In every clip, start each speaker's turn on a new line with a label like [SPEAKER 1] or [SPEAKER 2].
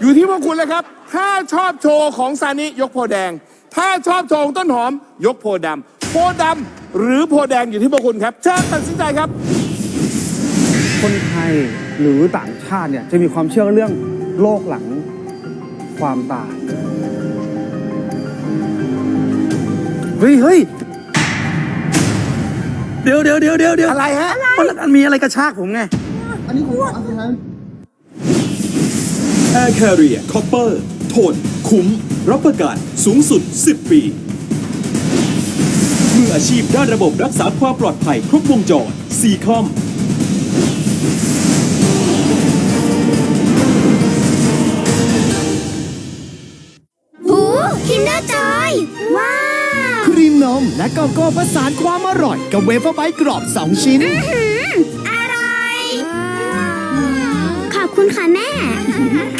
[SPEAKER 1] อยู่ที่พวกคุณเลยครับ ถ้าชอบโชว์ของซานิยกโพธิ์แดง ถ้าชอบโชว์ของต้นหอม ยกโพธิ์ดำโพธิ์ดำหรือโพธิ์แดงอยู่ที่พวกคุณครับเชิญตัดสินใจครับ
[SPEAKER 2] คนไทยหรือต่างชาติเนี่ยจะมีความเชื่อเรื่องโลกหลังความตาย เฮ้ยเฮ้ยเดี๋ยวเดี๋ยวเดี๋ยวเดี๋ยวเดี๋ยว
[SPEAKER 1] อะไรฮะ
[SPEAKER 2] มันมีอะไรกระชากผมไง
[SPEAKER 3] Air Carrier Copper ท น คุ้ม รับประกันสูงสุด 10 ปีมืออาชีพด้านระบบรักษาความปลอดภัยครบวงจร c ีคอม
[SPEAKER 4] หูคินเดอร์จอย ว้าว
[SPEAKER 5] ครีมนมและโกโก้ประสานความอร่อย กับเวเฟอร์ไบต์กรอบ 2 ชิ้น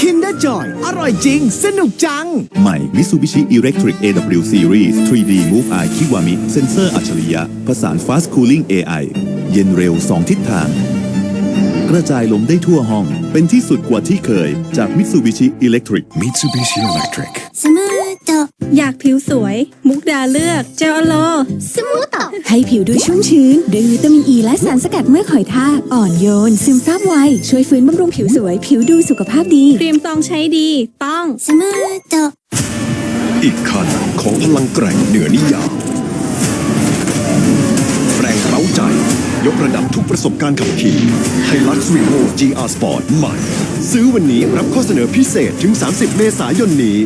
[SPEAKER 5] Kinder Joy อร่อยจริง สนุกจัง
[SPEAKER 6] ใหม่ Mitsubishi Electric AW Series 3D Move Eye Kiwami เซนเซอร์อัจฉริยะผสาน Fast Cooling AI เย็นเร็ว 2 ทิศทาง กระจายลมได้ทั่วห้อง เป็นที่สุดกว่าที่เคย จาก Mitsubishi Electric
[SPEAKER 7] Mitsubishi Electric
[SPEAKER 4] สมูทโต
[SPEAKER 8] อยากผิวสวย มุกดาเลือกเจลโล
[SPEAKER 4] สมูทโต
[SPEAKER 8] ให้ผิวดูชุ่มชื้นด้วยวิตามินอ e ีและสารสกัดเมื่อกหอยทากอ่อนโยน ซึมซาบไว ช่วยฟื้นบำรุงผิวสวย ผิวดูสุขภาพดีครีมซองใช้ดีต้อง
[SPEAKER 4] สมูทโต
[SPEAKER 7] อีกคันของพลังแกร่งเหนือนิยามแรงเร้าใจย กระดับทุกประสบการณ์ขับขี่ไฮลักซ์รีโว GR Sport ใหม่ ซื้อวันนี้รับข้อเสนอพิเศษถึง 30 เมษายนนี้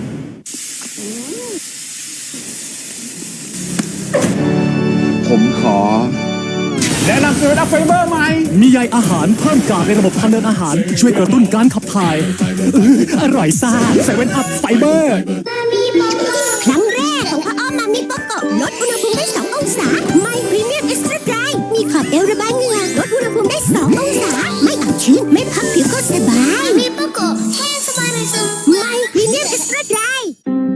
[SPEAKER 2] ผมขอ แนะนำเซอร์ดับไฟเบอร์ใหม่
[SPEAKER 5] มีใยอาหารเพิ่มกากในระบบทางเดินอาหาร ช่วยกระตุ้นการขับถ่ายอื้ออร่อยซ่าเซเว่นอัพไฟเบอร์
[SPEAKER 4] มา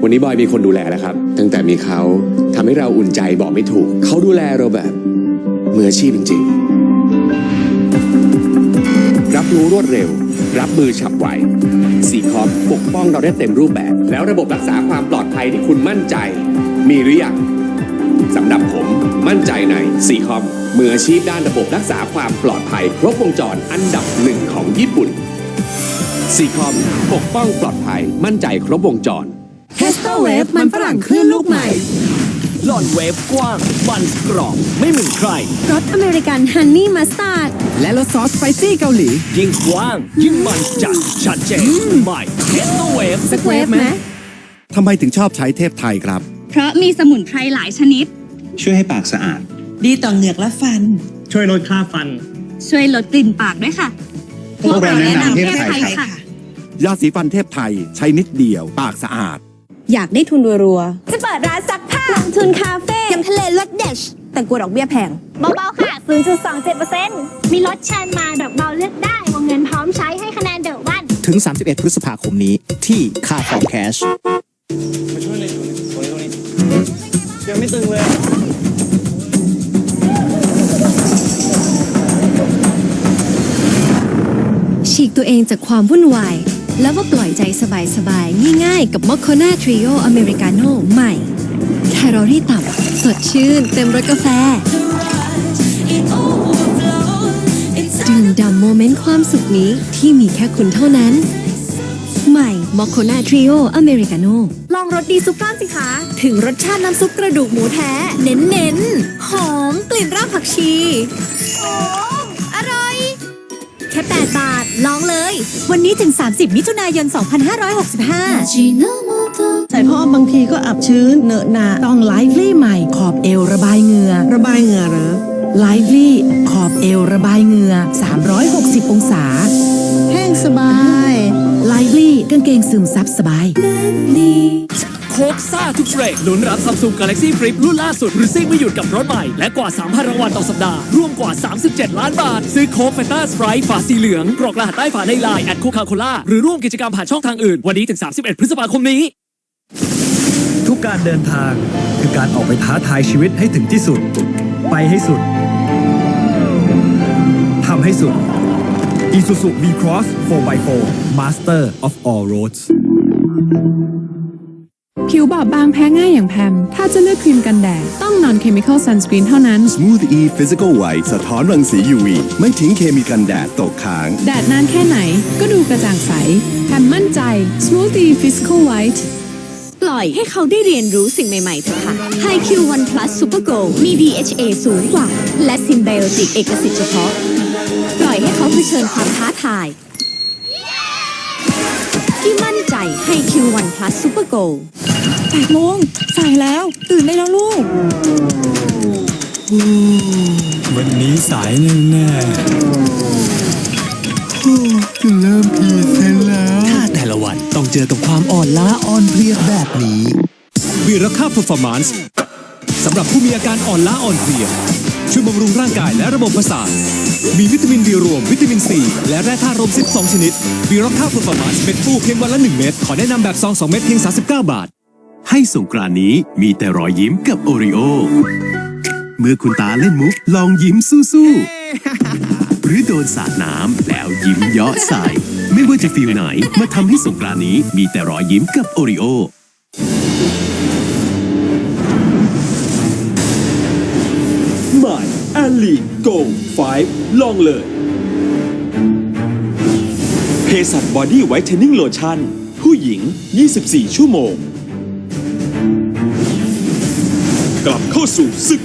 [SPEAKER 9] วันนี้บอยมีคนดูแลแล้วครับ ตั้งแต่มีเขาทำให้เราอุ่นใจบอกไม่ถูก เขาดูแลเราแบบมืออาชีพจริง ๆ รับรู้รวดเร็ว รับมือฉับไวสีคอมปกป้องเราได้เต็มรูปแบบ แล้วระบบรักษาความปลอดภัยที่คุณมั่นใจ มีหรือยังสำหรับผมมั่นใจในสีคอมมืออาชีพด้านระบบรักษาความปลอดภัย ครบวงจรอันดับหนึ่งของญี่ปุ่นสีคอมปกป้องปลอดภัยมั่นใจครบวงจร
[SPEAKER 8] เฮสโตเวฟมันฝรั่งคลื่นลูกใหม่
[SPEAKER 5] หล่อนเวฟกว้างมันกรอบไม่เหมือนใคร
[SPEAKER 8] รสอเมริกันฮันนี่มัสตาร์ด
[SPEAKER 5] และรสซอสสไปซี่เกาหลี ยิ่งกว้าง ยิ่งมันจัดชัดเจนใหม่เทสโตเวฟ
[SPEAKER 8] สักเวฟไหม
[SPEAKER 6] ทำไมถึงชอบใช้เทพไทยครับ
[SPEAKER 8] เพราะมีสมุนไพรหลายชนิด
[SPEAKER 3] ช่วยให้ปากสะอาด
[SPEAKER 10] ดีต่อเหงือกและฟัน
[SPEAKER 3] ช่วยลดค่าฟัน
[SPEAKER 8] ช่วยลดกลิ่นปากด้วยค่ะ
[SPEAKER 3] พวกเราแนะนำเทพไทย
[SPEAKER 8] ค่ะ
[SPEAKER 6] ยาสีฟันเทพไทยใช้นิดเดียว ปากสะอาด
[SPEAKER 8] อยากได้ทุนรัวๆ จะเปิดร้านซักผ้าลงทุนคาเฟ่
[SPEAKER 4] ยำทะเลรสเด็ด
[SPEAKER 8] แต่กลัวดอกเบี้ยแพง
[SPEAKER 4] เบาๆค่ะ 0.27%มีรถเชิญมาดอกเบาเลือกได้วงเงินพร้อมใช้ให้คะแนนเดอะวัน
[SPEAKER 5] ถึง 31 พฤษภาคมนี้ที่ค่าของแคช
[SPEAKER 2] ยังไม่ตึงเลย
[SPEAKER 8] ฉีกตัวเองจากความวุ่นวาย แล้วมาปล่อยใจสบายๆ ง่ายๆ กับมอคโคนาทริโออเมริกาโน่ใหม่ แคลอรี่ต่ำ สดชื่น เต็มรสกาแฟ ดื่มด่ำโมเมนต์ความสุขนี้ที่มีแค่คุณเท่านั้น ใหม่มอคโคนาทริโออเมริกาโน่ลองรสดีซุปก้อนสิคะ ถึงรสชาติน้ำซุปกระดูกหมูแท้ เน้นๆ หอมกลิ่นรากผักชี แค่ 8 บาท ลองเลย วันนี้ถึง 30 มิถุนายน 2565
[SPEAKER 10] ใส่พ่อบางทีก็อับชื้นเหนอะหนาต้องไลฟ์ลี่ใหม่ขอบเอวระบายเหงื่อระบายเหงื่อเหรอไลฟ์ลี่ขอบเอวระบายเหงื่อ 360 องศา แห้งสบายไลฟ์ลี่กางเกงซึมซับสบาย
[SPEAKER 5] โค้กซ่าทุกเทรดลุ้นรับ Samsung Galaxy Flip รุ่นล่าสุดหรือซิ่งไม่หยุดกับรถใหม่ และกว่า 3,000 รางวัลต่อสัปดาห์รวมกว่า 37 ล้านบาท ซื้อโค้กแฟนตาสไปร์ฝาสีเหลืองกรอกรหัสใต้ฝาในไลน์แอดโคคาโคล่าหรือร่วมกิจกรรมผ่านช่องทางอื่น วันนี้ถึง 31 พฤษภาคมนี้
[SPEAKER 3] ทุกการเดินทางคือการออกไปท้าทายชีวิตให้ถึงที่สุด ไปให้สุดทำให้สุด
[SPEAKER 11] Isuzu V-Cross 4x4 Master of all roads
[SPEAKER 12] ผิวบอบบางแพ้ง่ายอย่างแพม ถ้าจะเลือกครีมกันแดด ต้อง non chemical sunscreen เท่านั้น
[SPEAKER 9] Smooth E Physical White สะท้อนรังสี UV ไม่ทิ้งเคมีกันแดดตกค้าง
[SPEAKER 12] แดดนานแค่ไหนก็ดูกระจ่างใสแพมมั่นใจ Smoothie Physical White
[SPEAKER 4] ปล่อยให้เขาได้เรียนรู้สิ่งใหม่ ๆเถอะค่ะ HiQ One Plus Super Go มี DHA สูงกว่า และซินไบโอติกเอกสิทธิ์เฉพาะ ปล่อยให้เขาเผชิญความท้าทาย มั่นใจ HiQ One Plus Super Go
[SPEAKER 13] แปดโมงสายแล้ว ตื่นได้แล้วลูก
[SPEAKER 11] วันนี้สายแน่ๆเริ่มพีเซนแล้ว
[SPEAKER 2] ถ้าแต่ละวันต้องเจอกับความอ่อนล้าอ่อนเพลียแบบนี้วีรค่า performance สำหรับผู้มีอาการอ่อนล้าอ่อนเพลีย ช่วยบำรุงร่างกายและระบบประสาท มีวิตามินบีรวม วิตามินซีและแร่ธาตุรวม 12 ชนิดวีรค่า performance เป็นฟูเพียงวันละ 1 เม็ด ขอแนะนำแบบซอง 2 เม็ดเพียง 39 บาท
[SPEAKER 14] ให้สงกรานนี้มีแต่รอยยิ้มกับโอริโอ เมื่อคุณตาเล่นมุกลองยิ้มสู้ๆ หรือโดนสาดน้ำแล้วยิ้มเยาะใส่ ไม่ว่าจะฟีลไหน มาทำให้สงกรานนี้มีแต่รอยยิ้มกับโอริโอ
[SPEAKER 3] ใหม่แอลลีโก5ลองเลยเพสัตบอดี้ไวท์เทนนิ่งโลชั่น ผู้หญิง 24 ชั่วโมง กลับเข้าสู่ศึก